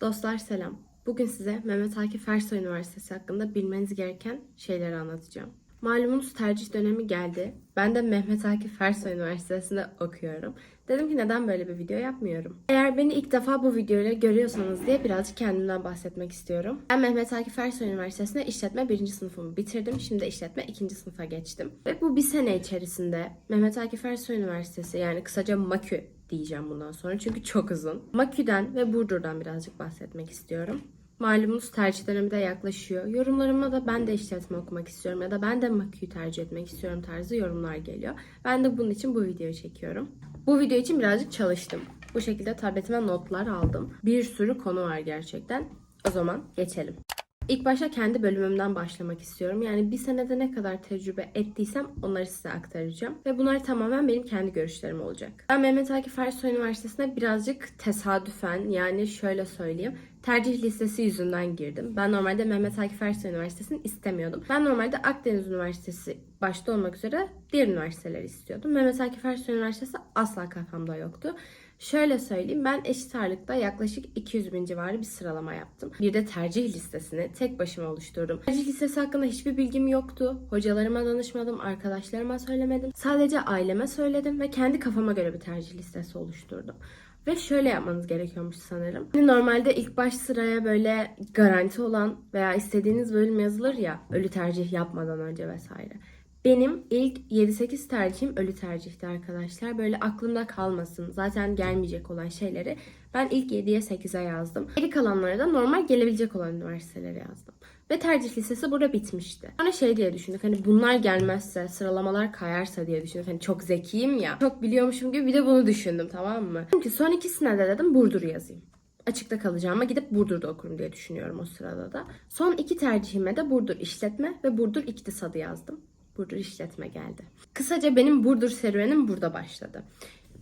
Dostlar selam. Bugün size Mehmet Akif Ersoy Üniversitesi hakkında bilmeniz gereken şeyleri anlatacağım. Malumunuz tercih dönemi geldi. Ben de Mehmet Akif Ersoy Üniversitesi'nde okuyorum. Dedim ki neden böyle bir video yapmıyorum? Eğer beni ilk defa bu videoyla görüyorsanız diye birazcık kendimden bahsetmek istiyorum. Ben Mehmet Akif Ersoy Üniversitesi'nde işletme birinci sınıfımı bitirdim. Şimdi işletme ikinci sınıfa geçtim. Ve bu bir sene içerisinde Mehmet Akif Ersoy Üniversitesi yani kısaca MAKÜ diyeceğim bundan sonra çünkü çok uzun. Makü'den ve Burdur'dan birazcık bahsetmek istiyorum. Malumunuz tercih dönemi de yaklaşıyor. Yorumlarıma da ben de işletme okumak istiyorum ya da ben de Makü'yü tercih etmek istiyorum tarzı yorumlar geliyor. Ben de bunun için bu videoyu çekiyorum. Bu video için birazcık çalıştım. Bu şekilde tabletime notlar aldım. Bir sürü konu var gerçekten. O zaman geçelim. İlk başta kendi bölümümden başlamak istiyorum. Yani bir senede ne kadar tecrübe ettiysem onları size aktaracağım. Ve bunlar tamamen benim kendi görüşlerim olacak. Ben Mehmet Akif Ersoy Üniversitesi'ne birazcık tesadüfen yani şöyle söyleyeyim. Tercih listesi yüzünden girdim. Ben normalde Mehmet Akif Ersoy Üniversitesi'ni istemiyordum. Ben normalde Akdeniz Üniversitesi başta olmak üzere diğer üniversiteleri istiyordum. Mehmet Akif Ersoy Üniversitesi asla kafamda yoktu. Şöyle söyleyeyim ben eşit ağırlıkta yaklaşık 200 bin civarı bir sıralama yaptım. Bir de tercih listesini tek başıma oluşturdum. Tercih listesi hakkında hiçbir bilgim yoktu. Hocalarıma danışmadım, arkadaşlarıma söylemedim. Sadece aileme söyledim ve kendi kafama göre bir tercih listesi oluşturdum. Ve şöyle yapmanız gerekiyormuş sanırım. Şimdi Normalde ilk baş sıraya böyle garanti olan veya istediğiniz bölüm yazılır ya ölü tercih yapmadan önce vesaire. Benim ilk 7-8 tercihim ölü tercihti arkadaşlar. Böyle aklımda kalmasın. Zaten gelmeyecek olan şeyleri ben ilk 7'ye 8'e yazdım. Geri kalanlara da normal gelebilecek olan üniversitelere yazdım. Ve tercih listesi burada bitmişti. Sonra şey diye düşündük hani bunlar gelmezse sıralamalar kayarsa diye düşündük. Hani çok zekiyim ya. Çok biliyormuşum gibi bir de bunu düşündüm tamam mı? Çünkü son ikisine de dedim Burdur yazayım açıkta kalacağıma gidip Burdur'da okurum diye düşünüyorum o sırada da. Son iki tercihime de Burdur işletme ve Burdur iktisadı yazdım. Burdur işletme geldi. Kısaca benim Burdur serüvenim burada başladı.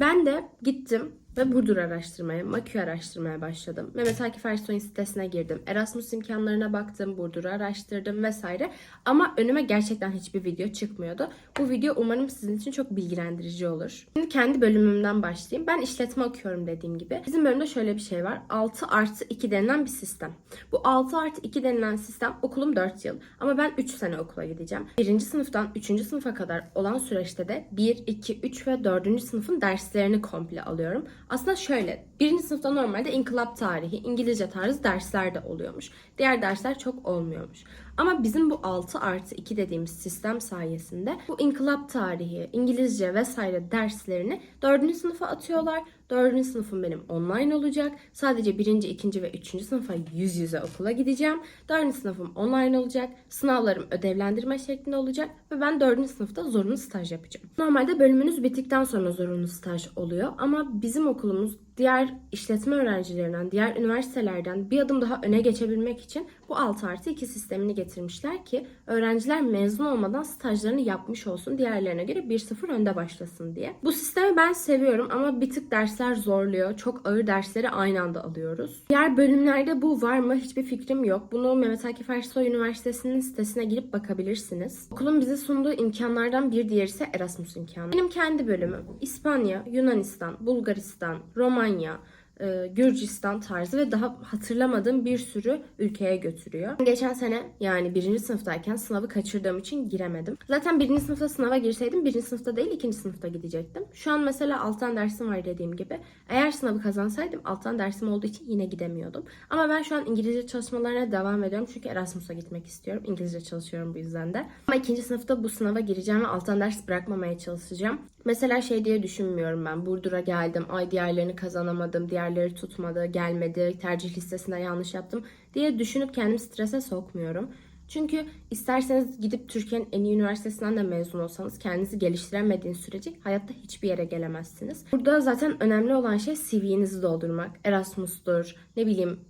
Ben de gittim ve Burdur araştırmaya, Makü araştırmaya başladım. Mehmet Akif Ersoy'un sitesine girdim. Erasmus imkanlarına baktım, Burdur'u araştırdım vesaire. Ama önüme gerçekten hiçbir video çıkmıyordu. Bu video umarım sizin için çok bilgilendirici olur. Şimdi kendi bölümümden başlayayım. Ben işletme okuyorum dediğim gibi. Bizim bölümde şöyle bir şey var. 6 artı 2 denilen bir sistem. Bu 6 artı 2 denilen sistem okulum 4 yıl. Ama ben 3 sene okula gideceğim. 1. sınıftan 3. sınıfa kadar olan süreçte de 1, 2, 3 ve 4. sınıfın derslerini komple alıyorum. Aslında şöyle, birinci sınıfta normalde inkılap tarihi, İngilizce tarzı dersler de oluyormuş. Diğer dersler çok olmuyormuş. Ama bizim bu 6 artı 2 dediğimiz sistem sayesinde bu inkılap tarihi, İngilizce vesaire derslerini 4. sınıfa atıyorlar. 4. sınıfım benim online olacak. Sadece 1. 2. ve 3. sınıfa yüz yüze okula gideceğim. 4. sınıfım online olacak. Sınavlarım ödevlendirme şeklinde olacak. Ve ben 4. sınıfta zorunlu staj yapacağım. Normalde bölümünüz bittikten sonra zorunlu staj oluyor. Ama bizim okulumuz diğer işletme öğrencilerinden, diğer üniversitelerden bir adım daha öne geçebilmek için bu 6 artı 2 sistemini getirmişler ki öğrenciler mezun olmadan stajlarını yapmış olsun diğerlerine göre 1-0 önde başlasın diye. Bu sistemi ben seviyorum ama bir tık dersler zorluyor. Çok ağır dersleri aynı anda alıyoruz. Diğer bölümlerde bu var mı hiçbir fikrim yok. Bunu Mehmet Akif Ersoy Üniversitesi'nin sitesine girip bakabilirsiniz. Okulun bize sunduğu imkanlardan bir diğeri ise Erasmus imkanı. Benim kendi bölümüm İspanya, Yunanistan, Bulgaristan, Romanya, 그 냥. E, Gürcistan tarzı ve daha hatırlamadığım bir sürü ülkeye götürüyor. Geçen sene yani birinci sınıftayken sınavı kaçırdığım için giremedim. Zaten birinci sınıfta sınava girseydim birinci sınıfta değil ikinci sınıfta gidecektim. Şu an mesela alttan dersim var dediğim gibi. Eğer sınavı kazansaydım alttan dersim olduğu için yine gidemiyordum. Ama ben şu an İngilizce çalışmalarına devam ediyorum çünkü Erasmus'a gitmek istiyorum. İngilizce çalışıyorum bu yüzden de. Ama ikinci sınıfta bu sınava gireceğim ve alttan ders bırakmamaya çalışacağım. Mesela şey diye düşünmüyorum ben. Burdur'a geldim. Ay diğerlerini kazanamadım. Diğerleri tutmadı, gelmedi. Tercih listesinde yanlış yaptım diye düşünüp kendimi strese sokmuyorum. Çünkü isterseniz gidip Türkiye'nin en iyi üniversitesinden de mezun olsanız kendinizi geliştiremediğiniz sürece hayatta hiçbir yere gelemezsiniz. Burada zaten önemli olan şey CV'nizi doldurmak. Erasmus'tur, ne bileyim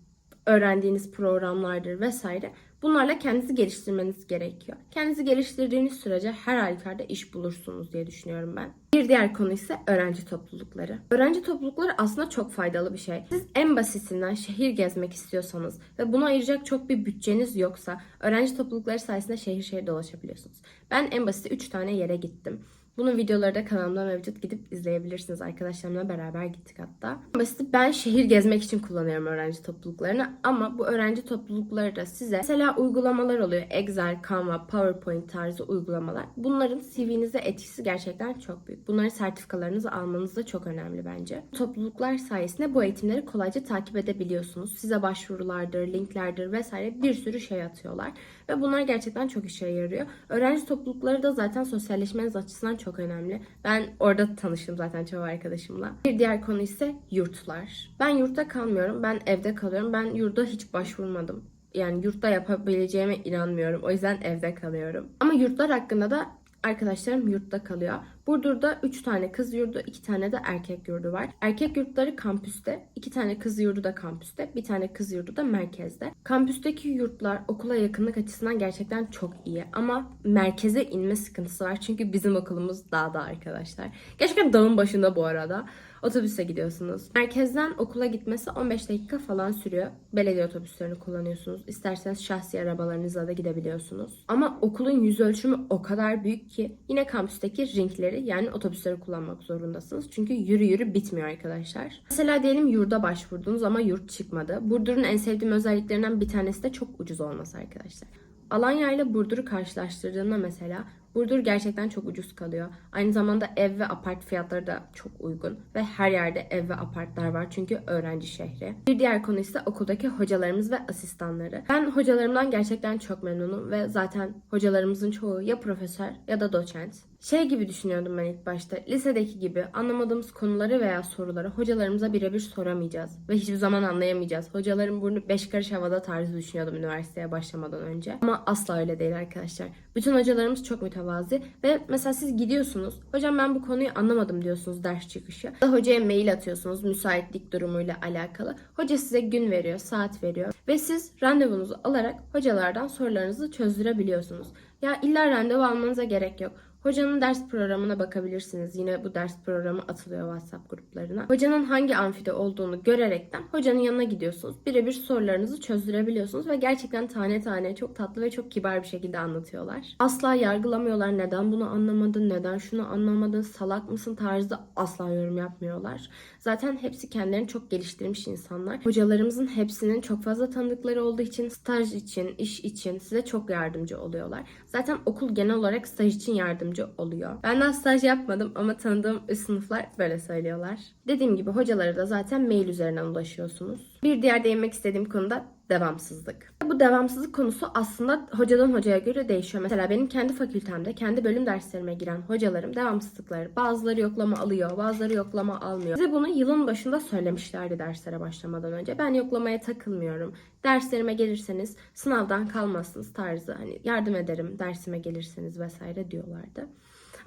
öğrendiğiniz programlardır vesaire. Bunlarla kendinizi geliştirmeniz gerekiyor. Kendinizi geliştirdiğiniz sürece her halükarda iş bulursunuz diye düşünüyorum ben. Bir diğer konu ise öğrenci toplulukları. Öğrenci toplulukları aslında çok faydalı bir şey. Siz en basitinden şehir gezmek istiyorsanız ve buna ayıracak çok bir bütçeniz yoksa öğrenci toplulukları sayesinde şehir şehir dolaşabiliyorsunuz. Ben en basit 3 tane yere gittim. Bunun videoları da kanalımda mevcut. Gidip izleyebilirsiniz. Arkadaşlarımla beraber gittik hatta. Basit ben şehir gezmek için kullanıyorum öğrenci topluluklarını. Ama bu öğrenci toplulukları da size mesela uygulamalar oluyor. Excel, Canva, PowerPoint tarzı uygulamalar. Bunların CV'nize etkisi gerçekten çok büyük. Bunların sertifikalarınızı almanız da çok önemli bence. Topluluklar sayesinde bu eğitimleri kolayca takip edebiliyorsunuz. Size başvurulardır, linklerdir vesaire bir sürü şey atıyorlar. Ve bunlar gerçekten çok işe yarıyor. Öğrenci toplulukları da zaten sosyalleşmeniz açısından çok önemli. Ben orada tanıştım zaten çoğu arkadaşımla. Bir diğer konu ise yurtlar. Ben yurtta kalmıyorum. Ben evde kalıyorum. Ben yurda hiç başvurmadım. Yani yurtta yapabileceğime inanmıyorum. O yüzden evde kalıyorum. Ama yurtlar hakkında da arkadaşlarım yurtta kalıyor. Burdur'da 3 tane kız yurdu, 2 tane de erkek yurdu var. Erkek yurtları kampüste, 2 tane kız yurdu da kampüste, bir tane kız yurdu da merkezde. Kampüsteki yurtlar okula yakınlık açısından gerçekten çok iyi ama merkeze inme sıkıntısı var çünkü bizim okulumuz dağda arkadaşlar. Gerçekten dağın başında bu arada. Otobüse gidiyorsunuz. Merkezden okula gitmesi 15 dakika falan sürüyor. Belediye otobüslerini kullanıyorsunuz. İsterseniz şahsi arabalarınızla da gidebiliyorsunuz. Ama okulun yüz ölçümü o kadar büyük ki yine kampüsteki ringleri yani otobüsleri kullanmak zorundasınız. Çünkü yürü yürü bitmiyor arkadaşlar. Mesela diyelim yurda başvurdunuz ama yurt çıkmadı. Burdur'un en sevdiğim özelliklerinden bir tanesi de çok ucuz olması arkadaşlar. Alanya ile Burdur'u karşılaştırdığımda mesela Burdur gerçekten çok ucuz kalıyor. Aynı zamanda ev ve apart fiyatları da çok uygun ve her yerde ev ve apartlar var çünkü öğrenci şehri. Bir diğer konu ise okuldaki hocalarımız ve asistanları. Ben hocalarımdan gerçekten çok memnunum ve zaten hocalarımızın çoğu ya profesör ya da doçent. Şey gibi düşünüyordum ben ilk başta. Lisedeki gibi anlamadığımız konuları veya soruları hocalarımıza birebir soramayacağız. Ve hiçbir zaman anlayamayacağız. Hocaların burnu beş karış havada tarzı düşünüyordum üniversiteye başlamadan önce. Ama asla öyle değil arkadaşlar. Bütün hocalarımız çok mütevazi. Ve mesela siz gidiyorsunuz. Hocam ben bu konuyu anlamadım diyorsunuz ders çıkışı. Da hocaya mail atıyorsunuz müsaitlik durumuyla alakalı. Hoca size gün veriyor, saat veriyor. Ve siz randevunuzu alarak hocalardan sorularınızı çözdürebiliyorsunuz. Ya illa randevu almanıza gerek yok. Hocanın ders programına bakabilirsiniz. Yine bu ders programı atılıyor WhatsApp gruplarına. Hocanın hangi amfide olduğunu görerekten hocanın yanına gidiyorsunuz. Birebir sorularınızı çözdürebiliyorsunuz ve gerçekten tane tane çok tatlı ve çok kibar bir şekilde anlatıyorlar. Asla yargılamıyorlar. Neden bunu anlamadın? Neden şunu anlamadın? Salak mısın tarzı asla yorum yapmıyorlar. Zaten hepsi kendilerini çok geliştirmiş insanlar. Hocalarımızın hepsinin çok fazla tanıdıkları olduğu için staj için, iş için size çok yardımcı oluyorlar. Zaten okul genel olarak staj için yardımcı oluyor. Ben daha staj yapmadım ama tanıdığım üst sınıflar böyle söylüyorlar. Dediğim gibi hocalara da zaten mail üzerinden ulaşıyorsunuz. Bir diğer değinmek istediğim konu da devamsızlık. Bu devamsızlık konusu aslında hocadan hocaya göre değişiyor. Mesela benim kendi fakültemde, kendi bölüm derslerime giren hocalarım devamsızlıkları, bazıları yoklama alıyor, bazıları yoklama almıyor. Size bunu yılın başında söylemişlerdi derslere başlamadan önce. Ben yoklamaya takılmıyorum. Derslerime gelirseniz sınavdan kalmazsınız tarzı hani yardım ederim dersime gelirseniz vesaire diyorlardı.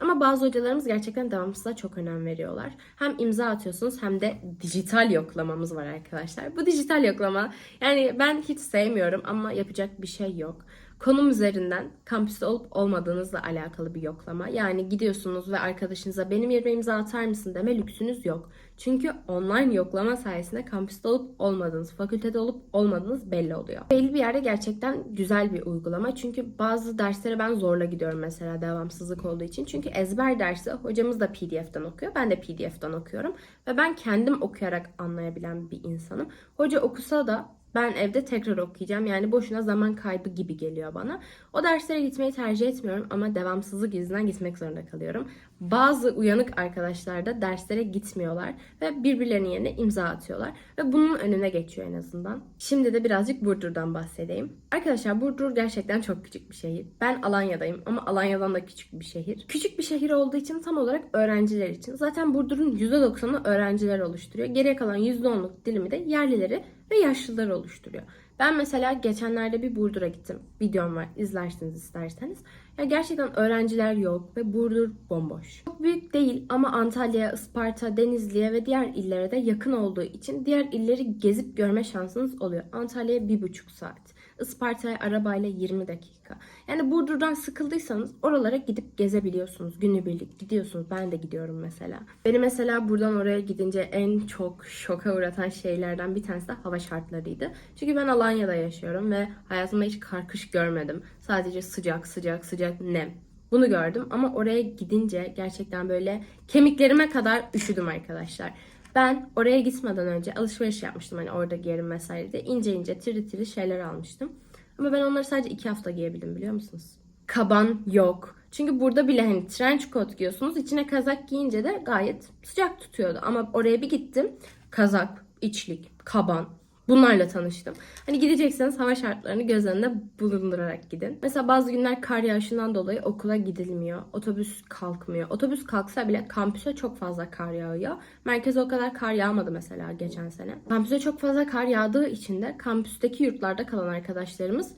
Ama bazı hocalarımız gerçekten devamsızlığa çok önem veriyorlar. Hem imza atıyorsunuz hem de dijital yoklamamız var arkadaşlar. Bu dijital yoklama yani ben hiç sevmiyorum ama yapacak bir şey yok. Konum üzerinden kampüste olup olmadığınızla alakalı bir yoklama. Yani gidiyorsunuz ve arkadaşınıza benim yerime imza atar mısın deme lüksünüz yok. Çünkü online yoklama sayesinde kampüste olup olmadığınız, fakültede olup olmadığınız belli oluyor. Belli bir yerde gerçekten güzel bir uygulama. Çünkü bazı derslere ben zorla gidiyorum mesela devamsızlık olduğu için. Çünkü ezber dersi hocamız da PDF'den okuyor. Ben de PDF'den okuyorum. Ve ben kendim okuyarak anlayabilen bir insanım. Hoca okusa da ben evde tekrar okuyacağım. Yani boşuna zaman kaybı gibi geliyor bana. O derslere gitmeyi tercih etmiyorum ama devamsızlık yüzünden gitmek zorunda kalıyorum. Bazı uyanık arkadaşlar da derslere gitmiyorlar ve birbirlerinin yerine imza atıyorlar ve bunun önüne geçiyor en azından. Şimdi de birazcık Burdur'dan bahsedeyim. Arkadaşlar Burdur gerçekten çok küçük bir şehir. Ben Alanya'dayım ama Alanya'dan da küçük bir şehir. Küçük bir şehir olduğu için tam olarak öğrenciler için. Zaten Burdur'un %90'ı öğrenciler oluşturuyor. Geriye kalan %10'luk dilimi de yerlileri ve yaşlılar oluşturuyor. Ben mesela geçenlerde bir Burdur'a gittim. Videom var izlersiniz isterseniz. Ya gerçekten öğrenciler yok ve Burdur bomboş. Çok büyük değil ama Antalya, Isparta, Denizli'ye ve diğer illere de yakın olduğu için diğer illeri gezip görme şansınız oluyor. Antalya'ya bir buçuk saat. Isparta'ya arabayla 20 dakika. Yani Burdur'dan sıkıldıysanız oralara gidip gezebiliyorsunuz. Günübirlik gidiyorsunuz. Ben de gidiyorum mesela. Beni mesela buradan oraya gidince en çok şoka uğratan şeylerden bir tanesi de hava şartlarıydı. Çünkü ben Alanya'da yaşıyorum ve hayatımda hiç kar kış görmedim. Sadece sıcak sıcak sıcak nem. Bunu gördüm ama oraya gidince gerçekten böyle kemiklerime kadar üşüdüm arkadaşlar. Ben oraya gitmeden önce alışveriş yapmıştım hani orada giyerim vesaire diye. ince ince tiri tiri şeyler almıştım. Ama ben onları sadece iki hafta giyebildim biliyor musunuz? Kaban yok. Çünkü burada bile hani trench coat giyiyorsunuz. içine kazak giyince de gayet sıcak tutuyordu. Ama oraya bir gittim. Kazak, içlik, kaban. Bunlarla tanıştım. Hani gidecekseniz hava şartlarını göz önünde bulundurarak gidin. Mesela bazı günler kar yağışından dolayı okula gidilmiyor. Otobüs kalkmıyor. Otobüs kalksa bile kampüse çok fazla kar yağıyor. Merkeze o kadar kar yağmadı mesela geçen sene. Kampüse çok fazla kar yağdığı için de kampüsteki yurtlarda kalan arkadaşlarımız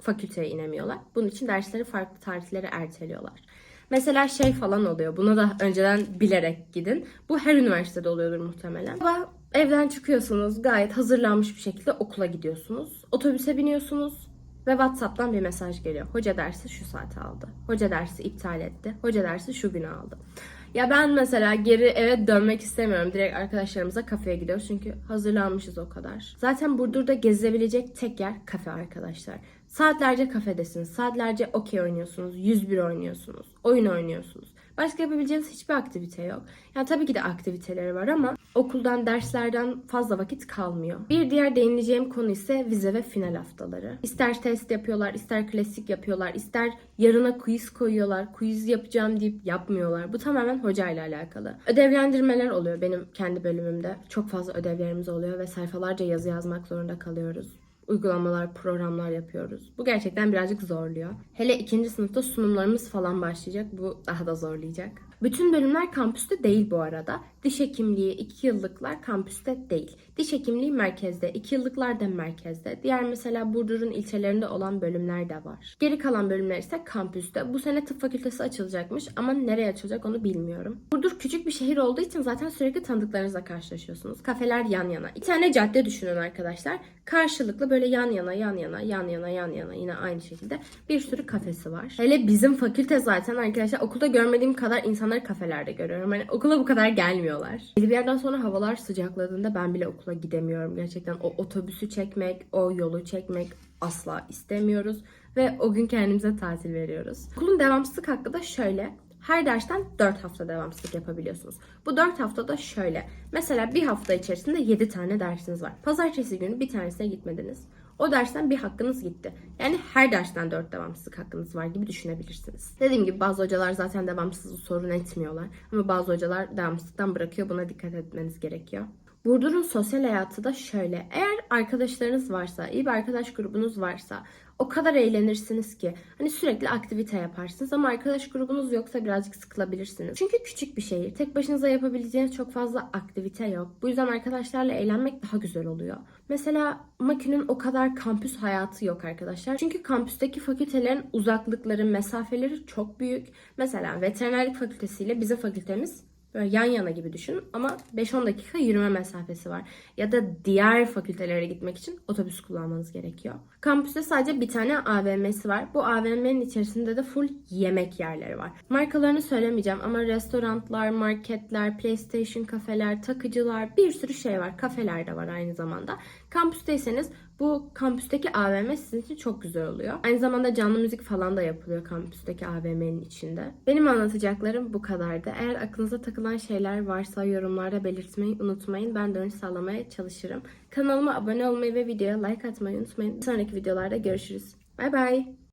fakülteye inemiyorlar. Bunun için dersleri farklı tarihlere erteliyorlar. Mesela şey falan oluyor. Buna da önceden bilerek gidin. Bu her üniversitede oluyordur muhtemelen. Sabah evden çıkıyorsunuz. Gayet hazırlanmış bir şekilde okula gidiyorsunuz. Otobüse biniyorsunuz. Ve WhatsApp'tan bir mesaj geliyor. Hoca dersi şu saate aldı. Hoca dersi iptal etti. Hoca dersi şu günü aldı. Ya ben mesela geri eve dönmek istemiyorum. Direkt arkadaşlarımıza kafeye gidiyoruz. Çünkü hazırlanmışız o kadar. Zaten Burdur'da gezilebilecek tek yer kafe arkadaşlar. Saatlerce kafedesiniz. Saatlerce okey oynuyorsunuz. 101 oynuyorsunuz. Oyun oynuyorsunuz. Başka yapabileceğiniz hiçbir aktivite yok. Yani tabii ki de aktiviteleri var ama okuldan, derslerden fazla vakit kalmıyor. Bir diğer değineceğim konu ise vize ve final haftaları. İster test yapıyorlar, ister klasik yapıyorlar, ister yarına quiz koyuyorlar. Quiz yapacağım deyip yapmıyorlar. Bu tamamen hocayla alakalı. Ödevlendirmeler oluyor benim kendi bölümümde. Çok fazla ödevlerimiz oluyor ve sayfalarca yazı yazmak zorunda kalıyoruz uygulamalar, programlar yapıyoruz. Bu gerçekten birazcık zorluyor. Hele ikinci sınıfta sunumlarımız falan başlayacak. Bu daha da zorlayacak. Bütün bölümler kampüste değil bu arada. Diş hekimliği 2 yıllıklar kampüste değil. Diş hekimliği merkezde, 2 yıllıklar da merkezde. Diğer mesela Burdur'un ilçelerinde olan bölümler de var. Geri kalan bölümler ise kampüste. Bu sene tıp fakültesi açılacakmış ama nereye açılacak onu bilmiyorum. Burdur küçük bir şehir olduğu için zaten sürekli tanıdıklarınızla karşılaşıyorsunuz. Kafeler yan yana. Bir tane cadde düşünün arkadaşlar. Karşılıklı böyle yan yana, yan yana, yan yana, yan yana yine aynı şekilde bir sürü kafesi var. Hele bizim fakülte zaten arkadaşlar okulda görmediğim kadar insanları kafelerde görüyorum. Hani okula bu kadar gelmiyorlar. Bir yerden sonra havalar sıcakladığında ben bile okula gidemiyorum. Gerçekten o otobüsü çekmek, o yolu çekmek asla istemiyoruz. Ve o gün kendimize tatil veriyoruz. Okulun devamsızlık hakkı da şöyle. Her dersten 4 hafta devamsızlık yapabiliyorsunuz. Bu 4 haftada şöyle. Mesela bir hafta içerisinde 7 tane dersiniz var. Pazartesi günü bir tanesine gitmediniz. O dersten bir hakkınız gitti. Yani her dersten 4 devamsızlık hakkınız var gibi düşünebilirsiniz. Dediğim gibi bazı hocalar zaten devamsızlığı sorun etmiyorlar. Ama bazı hocalar devamsızlıktan bırakıyor. Buna dikkat etmeniz gerekiyor. Burdur'un sosyal hayatı da şöyle. Eğer arkadaşlarınız varsa, iyi bir arkadaş grubunuz varsa o kadar eğlenirsiniz ki. Hani sürekli aktivite yaparsınız ama arkadaş grubunuz yoksa birazcık sıkılabilirsiniz. Çünkü küçük bir şehir. Tek başınıza yapabileceğiniz çok fazla aktivite yok. Bu yüzden arkadaşlarla eğlenmek daha güzel oluyor. Mesela Makü'nün o kadar kampüs hayatı yok arkadaşlar. Çünkü kampüsteki fakültelerin uzaklıkları, mesafeleri çok büyük. Mesela veterinerlik fakültesiyle bizim fakültemiz Böyle yan yana gibi düşünün ama 5-10 dakika yürüme mesafesi var. Ya da diğer fakültelere gitmek için otobüs kullanmanız gerekiyor. Kampüste sadece bir tane AVM'si var. Bu AVM'nin içerisinde de full yemek yerleri var. Markalarını söylemeyeceğim ama restoranlar, marketler, PlayStation kafeler, takıcılar bir sürü şey var. Kafeler de var aynı zamanda. Kampüsteyseniz bu kampüsteki AVM sizin için çok güzel oluyor. Aynı zamanda canlı müzik falan da yapılıyor kampüsteki AVM'nin içinde. Benim anlatacaklarım bu kadardı. Eğer aklınıza takılan şeyler varsa yorumlarda belirtmeyi unutmayın. Ben dönüş sağlamaya çalışırım. Kanalıma abone olmayı ve videoya like atmayı unutmayın. Bir sonraki videolarda görüşürüz. Bay bay.